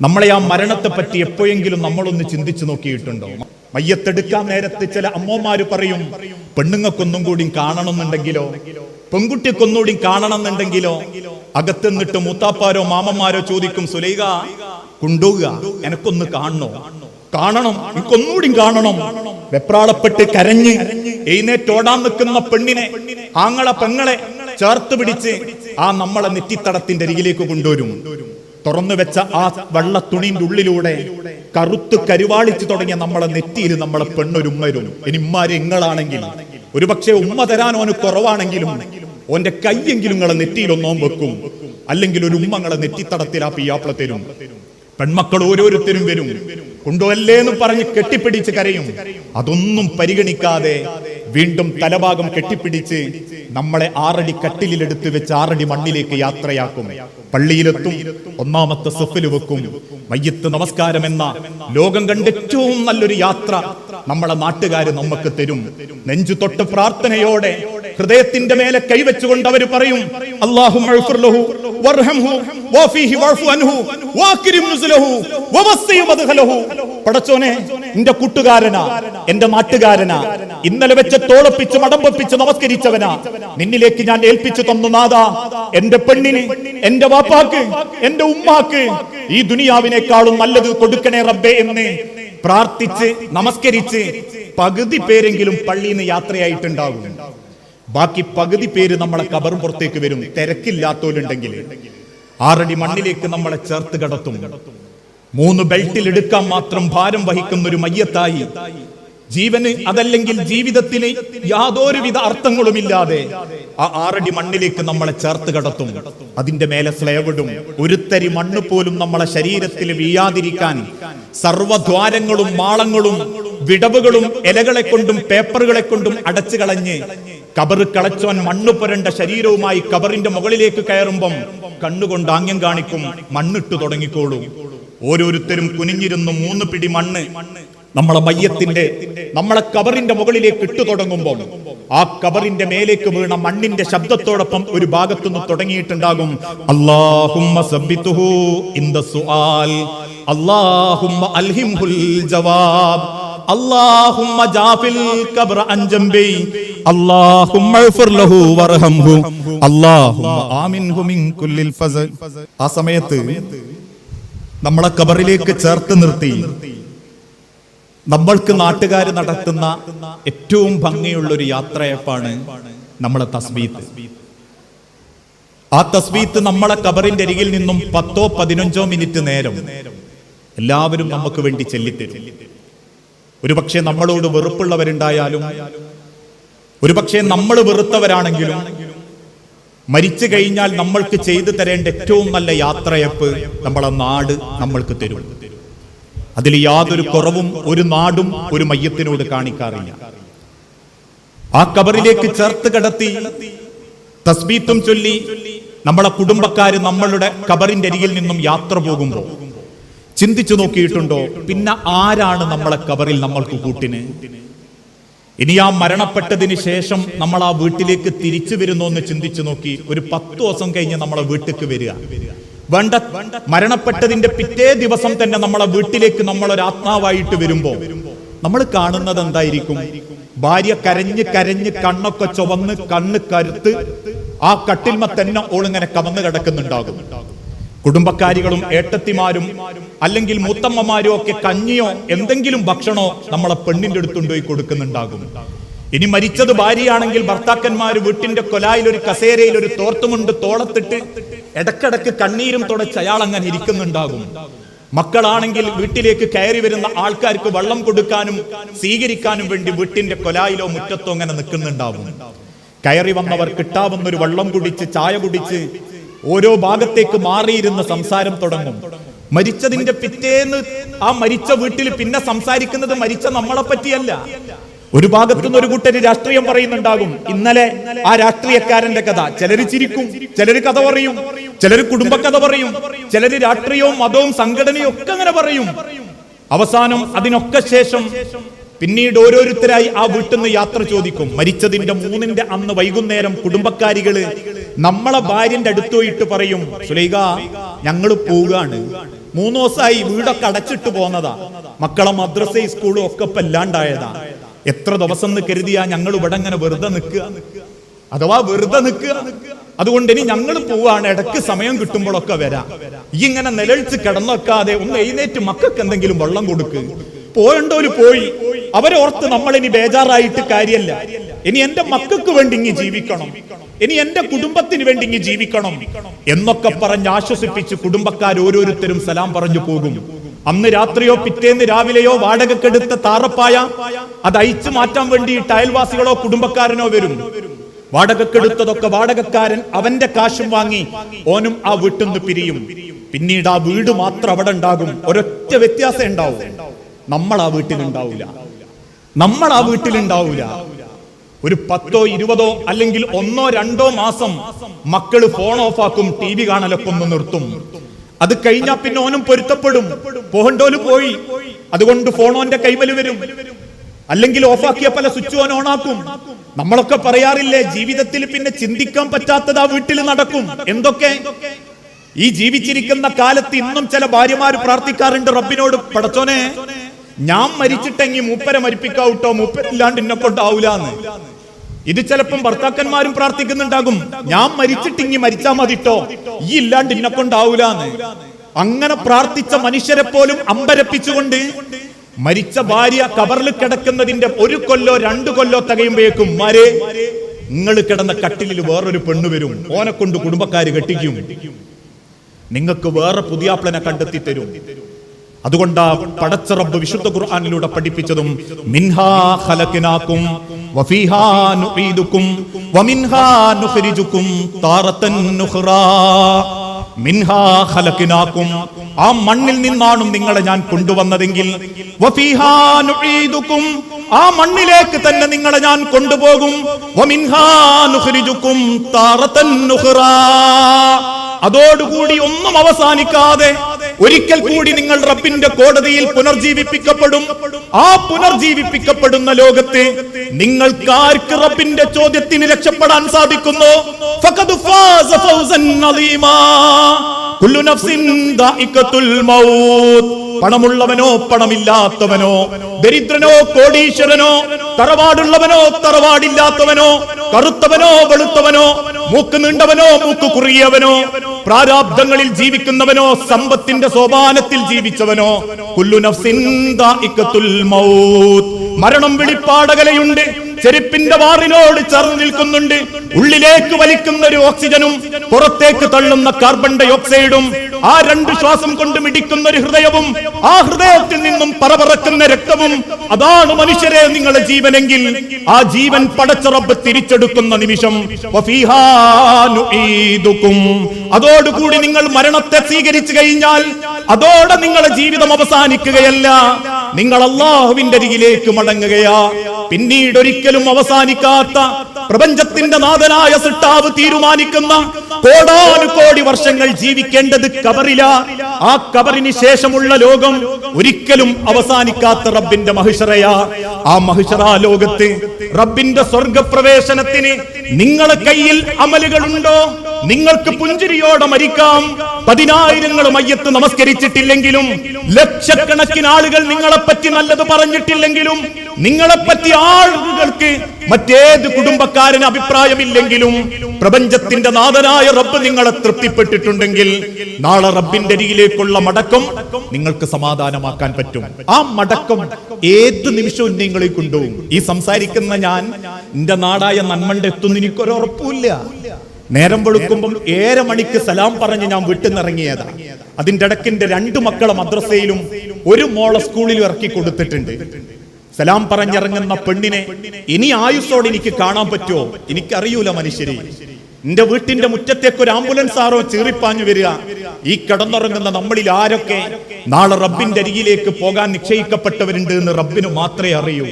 നമ്മളെ ആ മരണത്തെ പറ്റി എപ്പോഴെങ്കിലും നമ്മളൊന്ന് ചിന്തിച്ചു നോക്കിയിട്ടുണ്ടോ? മയ്യത്തെടുക്കാൻ നേരത്ത് ചില അമ്മമാര് പറയും പെണ്ണുങ്ങൾക്കൊന്നും കൂടി കാണണമെന്നുണ്ടെങ്കിലോ? പെൺകുട്ടിക്കൊന്നുകൂടി കാണണമെന്നുണ്ടെങ്കിലോ? അകത്തുനിന്നിട്ട് മൂത്താപ്പാരോ മാമന്മാരോ ചോദിക്കും സുലൈക കൊണ്ടുപോവുക. എനക്കൊന്ന് കാണണോ? കാണണം. എനിക്കൊന്നുകൂടി കാണണം. വെപ്രാളപ്പെട്ട് കരഞ്ഞ് എഴുന്നേറ്റോടാൻ നിൽക്കുന്ന പെണ്ണിനെ ആങ്ങളെ പെങ്ങളെ ചേർത്ത് പിടിച്ച് ആ നമ്മളെ നെറ്റിത്തടത്തിന്റെ അരികിലേക്ക് കൊണ്ടുവരും. തുറന്നു വെച്ച ആ വെള്ള തുണിന്റെ ഉള്ളിലൂടെ കറുത്ത് കരുവാളിച്ചു തുടങ്ങിയ നമ്മളെ നെറ്റിയിൽ നമ്മളെ പെണ്ണൊരുമ്മരും. ഇനി ഉമ്മാര് ഇങ്ങളാണെങ്കിൽ ഒരുപക്ഷെ ഉമ്മ തരാൻ ഓന് കുറവാണെങ്കിലും ഓന്റെ കൈയെങ്കിലും നിങ്ങളെ നെറ്റിയിലൊന്നോം വെക്കും. അല്ലെങ്കിൽ ഒരു ഉമ്മങ്ങളെ നെറ്റിത്തടത്തിൽ ആ പിയാപ്പിള തരും. പെൺമക്കൾ ഓരോരുത്തരും വരും. കൊണ്ടുവല്ലേന്ന് പറഞ്ഞ് കെട്ടിപ്പിടിച്ച് കരയും. അതൊന്നും പരിഗണിക്കാതെ വീണ്ടും തലഭാഗം കെട്ടിപ്പിടിച്ച് നമ്മളെ ആറടി കട്ടിലെടുത്ത് വെച്ച് ആറടി മണ്ണിലേക്ക് യാത്രയാക്കും. പള്ളിയിലെത്തും ഒന്നാമത്തെ സെഫിൽ വെക്കും. മയ്യത്ത് നമസ്കാരം എന്ന ലോകം കണ്ട ഏറ്റവും നല്ലൊരു യാത്ര നമ്മളെ നാട്ടുകാര് നമുക്ക് തരും. നെഞ്ചു തൊട്ട് പ്രാർത്ഥനയോടെ ഹൃദയത്തിന്റെ മേലെ കൈവച്ചുകൊണ്ട് അവർ പറയും അള്ളാഹു പടച്ചോനെ എന്റെ കൂട്ടുകാരനാ എന്റെ നാട്ടുകാരനാ. ഇന്നലെ വെച്ച് തോളപ്പിച്ച് മടമ്പപ്പിച്ച് നമസ്കരിച്ചവനാ. നിന്നിലേക്ക് ഞാൻ ഏൽപ്പിച്ചു തന്നു നാദാ എന്റെ പെണ്ണിന് എന്റെ വാപ്പാക്ക് എന്റെ ഉമ്മാക്ക് ഈ ദുനിയാവിനേക്കാളും നല്ലത് കൊടുക്കണേ റബ്ബേ എന്ന് പ്രാർത്ഥിച്ച് നമസ്കരിച്ച് പകുതി പേരെങ്കിലും പള്ളിയിൽ നിന്ന് യാത്രയായിട്ടുണ്ടാകും. ബാക്കി പകുതി പേര് നമ്മളെ കബറും പുറത്തേക്ക് വരും. തിരക്കില്ലാത്തോലുണ്ടെങ്കിൽ ആറടി മണ്ണിലേക്ക് നമ്മളെ ചേർത്ത് കടത്തും. മൂന്ന് ബെൽറ്റിൽ എടുക്കാൻ മാത്രം ഭാരം വഹിക്കുന്ന ഒരു മയ്യത്തായി. ജീവന് അതല്ലെങ്കിൽ ജീവിതത്തിന് യാതൊരുവിധ അർത്ഥങ്ങളുമില്ലാതെ ആ ആറടി മണ്ണിലേക്ക് നമ്മളെ ചേർത്ത് കടത്തും. അതിന്റെ മേലെ സ്ലേവിടും ഒരുത്തരി മണ്ണ് പോലും നമ്മളെ ശരീരത്തിൽ വീയാതിരിക്കാൻ സർവദ്വാരങ്ങളും മാളങ്ങളും വിടവുകളും ഇലകളെ കൊണ്ടും പേപ്പറുകളെ കൊണ്ടും അടച്ചു കളഞ്ഞ് കബറ് കളച്ചോൻ മണ്ണ് പുരണ്ട ശരീരവുമായി കബറിന്റെ മുകളിലേക്ക് കയറുമ്പം കണ്ണുകൊണ്ട് ആംഗ്യം കാണിക്കും മണ്ണിട്ടു തുടങ്ങിക്കോളൂ. ഓരോരുത്തരും കുനിഞ്ഞിരുന്നു മൂന്ന് പിടി മണ്ണ്. നമ്മളെ മയ്യത്തിന്റെ നമ്മളെ കബറിന്റെ മുകളിലേക്ക് ഇട്ടു തുടങ്ങുമ്പോൾ ആ കബറിന്റെ മേലേക്ക് വീണ മണ്ണിന്റെ ശബ്ദത്തോടൊപ്പം ഒരു ഭാഗത്തുനിന്ന് തുടങ്ങിയിട്ടുണ്ടാകും. സുആൽ. അല്ലാഹുമ്മ അൽഹിംഹുൽ ജവാബ്. അല്ലാഹുമ്മ ജാഫിൽ കബ്ര അൻ ജംബി അല്ലാഹുമ്മ ഇഗ്ഫിർ ലഹു വർഹംഹു അല്ലാഹുമ്മ ആമിൻഹു മിൻ കുല്ലിൽ ഫസൽ. ആ സമയത്ത് നമ്മളെ കബറിലേക്ക് ചേർത്ത് നിർത്തി. നമ്മൾക്ക് നാട്ടുകാർ നടത്തുന്ന ഏറ്റവും ഭംഗിയുള്ള ഒരു യാത്രയപ്പാണ് നമ്മളെ തസ്ബീത്ത്. ആ തസ്ബീത്ത് നമ്മളെ കബറിന്റെ അരികിൽ നിന്നും പത്തോ പതിനഞ്ചോ മിനിറ്റ് നേരം എല്ലാവരും നമുക്ക് വേണ്ടി ചെല്ലിത്തരും. ഒരുപക്ഷെ നമ്മളോട് വെറുപ്പുള്ളവരുണ്ടായാലും ഒരുപക്ഷെ നമ്മൾ വെറുത്തവരാണെങ്കിലും മരിച്ചു കഴിഞ്ഞാൽ നമ്മൾക്ക് ചെയ്തു തരേണ്ട ഏറ്റവും നല്ല യാത്രയപ്പ് നമ്മളെ നാട് നമ്മൾക്ക് തരും. അതിൽ യാതൊരു കുറവും ഒരു നാടും ഒരു മയ്യത്തിനോട് കാണിക്കാറില്ല. ആ കബറിലേക്ക് ചേർത്ത് കിടത്തി തസ്ബീത്തും ചൊല്ലി നമ്മളെ കുടുംബക്കാര് നമ്മളുടെ കബറിന്റെ അരികിൽ നിന്നും യാത്ര പോകുമ്പോൾ ചിന്തിച്ചു നോക്കിയിട്ടുണ്ടോ? പിന്നെ ആരാണ് നമ്മളെ കബറിൽ നമ്മൾക്ക് കൂട്ടിന്? ഇനി ആ മരണപ്പെട്ടതിന് ശേഷം നമ്മൾ ആ വീട്ടിലേക്ക് തിരിച്ചു വരുന്നു എന്ന് ചിന്തിച്ചു നോക്കി ഒരു പത്ത് ദിവസം കഴിഞ്ഞ് നമ്മളെ വീട്ടിലേക്ക് വരിക. വേണ്ട മരണപ്പെട്ടതിന്റെ പിറ്റേ ദിവസം തന്നെ നമ്മളെ വീട്ടിലേക്ക് നമ്മൾ ഒരു ആത്മാവായിട്ട് വരുമ്പോ നമ്മൾ കാണുന്നത് എന്തായിരിക്കും? ഭാര്യ കരഞ്ഞ് കരഞ്ഞ് കണ്ണൊക്കെ ചുവന്ന് കണ്ണ് കരുത്ത് ആ കട്ടിൽമ തന്നെ ഓളിങ്ങനെ കമന്ന് കിടക്കുന്നുണ്ടാകും. കുടുംബക്കാരികളും ഏട്ടത്തിമാരും അല്ലെങ്കിൽ മൂത്തമ്മമാരും ഒക്കെ കഞ്ഞിയോ എന്തെങ്കിലും ഭക്ഷണോ നമ്മളെ പെണ്ണിന്റെ അടുത്തുകൊണ്ടുപോയി കൊടുക്കുന്നുണ്ടാകും. ഇനി മരിച്ചത് ഭാര്യയാണെങ്കിൽ ഭർത്താക്കന്മാര് വീട്ടിന്റെ കൊലായിൽ ഒരു കസേരയിൽ ഒരു തോർത്തുമുണ്ട് തോളത്തിട്ട് ഇടക്കിടക്ക് കണ്ണീരും തുടച്ച് അയാൾ അങ്ങനെ ഇരിക്കുന്നുണ്ടാകും. മക്കളാണെങ്കിൽ വീട്ടിലേക്ക് കയറി വരുന്ന ആൾക്കാർക്ക് വെള്ളം കൊടുക്കാനും സ്വീകരിക്കാനും വേണ്ടി വീട്ടിന്റെ കൊലായിലോ മുറ്റത്തോ അങ്ങനെ നിൽക്കുന്നുണ്ടാവും കയറി വന്നവർ കിട്ടാവുന്നൊരു വെള്ളം കുടിച്ച് ചായ കുടിച്ച് ഓരോ ഭാഗത്തേക്ക് മാറിയിരുന്ന സംസാരം തുടങ്ങും. മരിച്ചതിന്റെ പിറ്റേന്ന് ആ മരിച്ച വീട്ടിൽ പിന്നെ സംസാരിക്കുന്നത് മരിച്ച നമ്മളെ പറ്റിയല്ല. ഒരു ഭാഗത്തുനിന്ന് ഒരു കൂട്ടര് രാഷ്ട്രീയം പറയുന്നുണ്ടാകും. ഇന്നലെ ആ രാഷ്ട്രീയക്കാരന്റെ കഥ. ചിലര് ചിരിക്കും ചിലര് കഥ പറയും ചിലര് കുടുംബക്കഥ പറയും ചിലര് രാഷ്ട്രീയവും മതവും സംഘടനയും ഒക്കെ അങ്ങനെ പറയും. അവസാനം അതിനൊക്കെ ശേഷം പിന്നീട് ഓരോരുത്തരായി ആ വീട്ടിൽ നിന്ന് യാത്ര ചോദിക്കും. മരിച്ചതിന്റെ മൂന്നിന്റെ അന്ന് വൈകുന്നേരം കുടുംബക്കാരികൾ നമ്മളെ ഭാര്യന്റെ അടുത്ത് പോയിട്ട് പറയും സുലൈക ഞങ്ങൾ പോവുകയാണ്. മൂന്ന് ദിവസമായി വീടൊക്കെ അടച്ചിട്ട് പോന്നതാ. മക്കളെ മദ്രസ സ്കൂളും ഒക്കെ ഇപ്പൊ ഇല്ലാണ്ടായതാ. എത്ര ദിവസം എന്ന് കരുതിയാ ഞങ്ങൾ ഇവിടെ ഇങ്ങനെ വെറുതെ നിൽക്കുക? അഥവാ വെറുതെ നിൽക്കുക? അതുകൊണ്ട് ഇനി ഞങ്ങൾ പോവാണ് ഇടയ്ക്ക് സമയം കിട്ടുമ്പോഴൊക്കെ വരാം. ഈ ഇങ്ങനെ നിലഴിച്ച് കിടന്നൊക്കാതെ ഒന്ന് എഴുന്നേറ്റ് മക്കൾക്ക് എന്തെങ്കിലും വെള്ളം കൊടുക്ക്. പോയണ്ടോൽ പോയി? അവരോർത്ത് നമ്മൾ ഇനി ബേജാറായിട്ട് കാര്യമല്ല ഇനി എന്റെ മക്കൾക്ക് വേണ്ടി ഇങ്ങനെ ജീവിക്കണം. ഇനി എന്റെ കുടുംബത്തിന് വേണ്ടി ഇങ്ങ് ജീവിക്കണം എന്നൊക്കെ പറഞ്ഞ് ആശ്വസിപ്പിച്ച് കുടുംബക്കാർ ഓരോരുത്തരും സലാം പറഞ്ഞു പോകും. അന്ന് രാത്രിയോ പിറ്റേന്ന് രാവിലെയോ വാടകക്കെടുത്ത താറപ്പായ അത് അയച്ചു മാറ്റാൻ വേണ്ടി അയൽവാസികളോ കുടുംബക്കാരനോ വരും. വാടകക്കെടുത്തതൊക്കെ വാടകക്കാരൻ അവന്റെ കാശും വാങ്ങി ഓനും ആ വീട്ടിൽ നിന്ന് പിരിയും. പിന്നീട് ആ വീട് മാത്രം അവിടെ ഉണ്ടാകും. ഒരൊറ്റ വ്യത്യാസം ഉണ്ടാവും. നമ്മൾ ആ വീട്ടിൽ ഉണ്ടാവില്ല നമ്മൾ ആ വീട്ടിൽ ഉണ്ടാവില്ല ഒരു പത്തോ ഇരുപതോ അല്ലെങ്കിൽ ഒന്നോ രണ്ടോ മാസം മക്കൾ ഫോൺ ഓഫ് ആക്കും ടി വി കാണലൊക്കെ ഒന്ന് നിർത്തും. അത് കഴിഞ്ഞാ പിന്നെ ഓനും പൊരുത്തപ്പെടും. പോകണ്ടോൽ പോയി. അതുകൊണ്ട് ഫോൺ ഓന്റെ കൈമൽ വരും. അല്ലെങ്കിൽ ഓഫാക്കിയ പല സ്വിച്ച് ഓൻ ഓണാക്കും നമ്മളൊക്കെ പറയാറില്ലേ ജീവിതത്തിൽ പിന്നെ ചിന്തിക്കാൻ പറ്റാത്തത് ആ വീട്ടിൽ നടക്കും. എന്തൊക്കെ? ഈ ജീവിച്ചിരിക്കുന്ന കാലത്ത് ഇന്നും ചില ഭാര്യമാര് പ്രാർത്ഥിക്കാറുണ്ട് റബ്ബിനോട് പടച്ചോനെ ഞാൻ മരിച്ചിട്ടെങ്കിൽ മൂപ്പരെ മരിപ്പിക്കാവൂട്ടോ മൂപ്പരില്ലാണ്ട് എന്നെ കൊണ്ടാവൂലെന്ന്. ഇത് ചിലപ്പം ഭർത്താക്കന്മാരും പ്രാർത്ഥിക്കുന്നുണ്ടാകും. ഞാൻ മരിച്ചിട്ടിങ്ങി മരിച്ചാ മതിട്ടോ ഈ ഇല്ലാണ്ട് ഇന്നെ കൊണ്ടാവൂലെന്ന്. അങ്ങനെ പ്രാർത്ഥിച്ച മനുഷ്യരെ പോലും അമ്പരപ്പിച്ചുകൊണ്ട് മരിച്ച ഭാര്യ കബറിൽ കിടക്കുന്നതിന്റെ ഒരു കൊല്ലോ രണ്ടു കൊല്ലോ തകയുമ്പോഴേക്കും മരെ നിങ്ങൾ കിടന്ന കട്ടിലിൽ വേറൊരു പെണ്ണു വരും. ഓനെ കൊണ്ട് കുടുംബക്കാര് കെട്ടിക്കും. നിങ്ങൾക്ക് വേറെ പുതിയാപ്ലനെ കണ്ടെത്തി തരും. അതുകൊണ്ടാ പടച്ചറബ് വിശുദ്ധ ഖുർആാനിലൂടെ പഠിപ്പിച്ചതും മിൻഹാ ഖലഖനാകും വഫീഹാ നുഈദുകും വമിൻഹാ നുഖ്രിജുകും താറതൻ നുഖ്റാ. മിൻഹാ ഖലഖനാകും. ആ മണ്ണിൽ നിന്നാണ് നിങ്ങളെ ഞാൻ കൊണ്ടുവന്നതെങ്കിൽ വഫീഹാ നുഈദുകും ആ മണ്ണിലേക്ക് തന്നെ നിങ്ങളെ ഞാൻ കൊണ്ടുപോകും വമിൻഹാ നുഖ്രിജുകും താറതൻ നുഖ്റാ. അതോടുകൂടി ഒന്നും അവസാനിക്കാതെ ഒരിക്കൽ കൂടി നിങ്ങൾ റബ്ബിന്റെ കോടതിയിൽ പുനർജീവിപ്പിക്കപ്പെടും. ആ പുനർജീവിപ്പിക്കപ്പെടുന്ന ലോകത്ത് നിങ്ങൾക്ക് ആർക്ക് റബ്ബിന്റെ ചോദ്യത്തിന് രക്ഷപ്പെടാൻ സാധിക്കുന്നു? പണമുള്ളവനോ പണമില്ലാത്തവനോ ദരിദ്രനോ കോടീശ്വരനോ തറവാടുള്ളവനോ തറവാടില്ലാത്തവനോ കറുത്തവനോ വെളുത്തവനോ മൂക്ക് നീണ്ടവനോ മൂക്ക് കുറിയവനോ പ്രാരാബ്ദങ്ങളിൽ ജീവിക്കുന്നവനോ സമ്പത്തിന്റെ സോപാനത്തിൽ ജീവിച്ചവനോ കുല്ലു നഫ്സിൻ ദാഇഖത്തുൽ മൗത്ത്. മരണം വിളിപ്പാടകലയുണ്ട്. ചെരുപ്പിന്റെ വാറിനോട് ചേർന്ന് നിൽക്കുന്നുണ്ട്. ഉള്ളിലേക്ക് വലിക്കുന്ന ഒരു ഓക്സിജനും പുറത്തേക്ക് തള്ളുന്ന കാർബൺ ഡൈ ഓക്സൈഡും ആ രണ്ട് ശ്വാസം കൊണ്ട് മിടിക്കുന്ന ഒരു ഹൃദയവും ആ ഹൃദയത്തിൽ നിന്നും പറപറക്കുന്ന രക്തവും അതാണ് മനുഷ്യരെ നിങ്ങളുടെ ജീവനെങ്കിൽ. ആ ജീവൻ പടച്ചറബ് തിരിച്ചെടുക്കുന്ന നിമിഷം. അതോടുകൂടി നിങ്ങൾ മരണത്തെ സ്വീകരിച്ചു കഴിഞ്ഞാൽ അതോടെ നിങ്ങളുടെ ജീവിതം അവസാനിക്കുകയല്ല. നിങ്ങൾ അള്ളാഹുവിന്റെ അരികിലേക്ക് മടങ്ങുകയാ. പിന്നീട് ഒരിക്കലും അവസാനിക്കാത്ത പ്രപഞ്ചത്തിന്റെ നാഥനായ സിട്ടാവ് തീരുമാനിക്കുന്ന കോടാനുകോടി വർഷങ്ങൾ ജീവിക്കേണ്ടത് കബറില. ആ കബറിന് ശേഷമുള്ള ലോകം ഒരിക്കലും അവസാനിക്കാത്ത റബ്ബിന്റെ മഹിഷറയാ. ആ മഹിഷറ ലോകത്ത് റബ്ബിന്റെ സ്വർഗപ്രവേശനത്തിന് നിങ്ങളെ കയ്യിൽ അമലുകളുണ്ടോ? നിങ്ങൾക്ക് പുഞ്ചിരിയോടെ മരിക്കാം. പതിനായിരങ്ങൾ മയ്യത്ത് നമസ്കരിച്ചിട്ടില്ലെങ്കിലും ലക്ഷക്കണക്കിന് ആളുകൾ നിങ്ങളെപ്പറ്റി നല്ലത് പറഞ്ഞിട്ടില്ലെങ്കിലും നിങ്ങളെപ്പറ്റി ആളുകൾക്ക് മറ്റേത് കുടുംബക്കാരന് അഭിപ്രായമില്ലെങ്കിലും പ്രപഞ്ചത്തിന്റെ നാഥനായ റബ്ബ് നിങ്ങളെ തൃപ്തിപ്പെട്ടിട്ടുണ്ടെങ്കിൽ നാളെ റബ്ബിന്റെ അരികിലേക്കുള്ള മടക്കം നിങ്ങൾക്ക് സമാധാനമാക്കാൻ പറ്റും. ആ മടക്കം ഏത് നിമിഷവും നിങ്ങളെ കൊണ്ടുപോകും. ഈ സംസാരിക്കുന്ന ഞാൻ എന്റെ നാടായ നന്മണ്ട് എത്തുന്ന എനിക്കൊരു ഉറപ്പില്ല നേരം വെളുക്കുമ്പം ഏഴര മണിക്ക് സലാം പറഞ്ഞ് ഞാൻ വിട്ടുനിറങ്ങിയതാ അതിന്റെ രണ്ട് രണ്ടു മക്കളെ മദ്രസയിലും ഒരു മോളെ സ്കൂളിലും ഇറക്കി കൊടുത്തിട്ടുണ്ട്. സലാം പറഞ്ഞിറങ്ങുന്ന പെണ്ണിനെ ഇനി ആയുസോടെ എനിക്ക് കാണാൻ പറ്റുമോ? എനിക്കറിയൂല മനുഷ്യരെ. എന്റെ വീട്ടിന്റെ മുറ്റത്തേക്ക് ഒരു ആംബുലൻസ് ആറോ ചീറിപ്പാഞ്ഞു വരിക. ഈ കിടന്നുറങ്ങുന്ന നമ്മളിൽ ആരൊക്കെ നാളെ റബ്ബിന്റെ അരികിലേക്ക് പോകാൻ നിശ്ചയിക്കപ്പെട്ടവരുണ്ട് എന്ന് റബ്ബിന് മാത്രമേ അറിയൂ.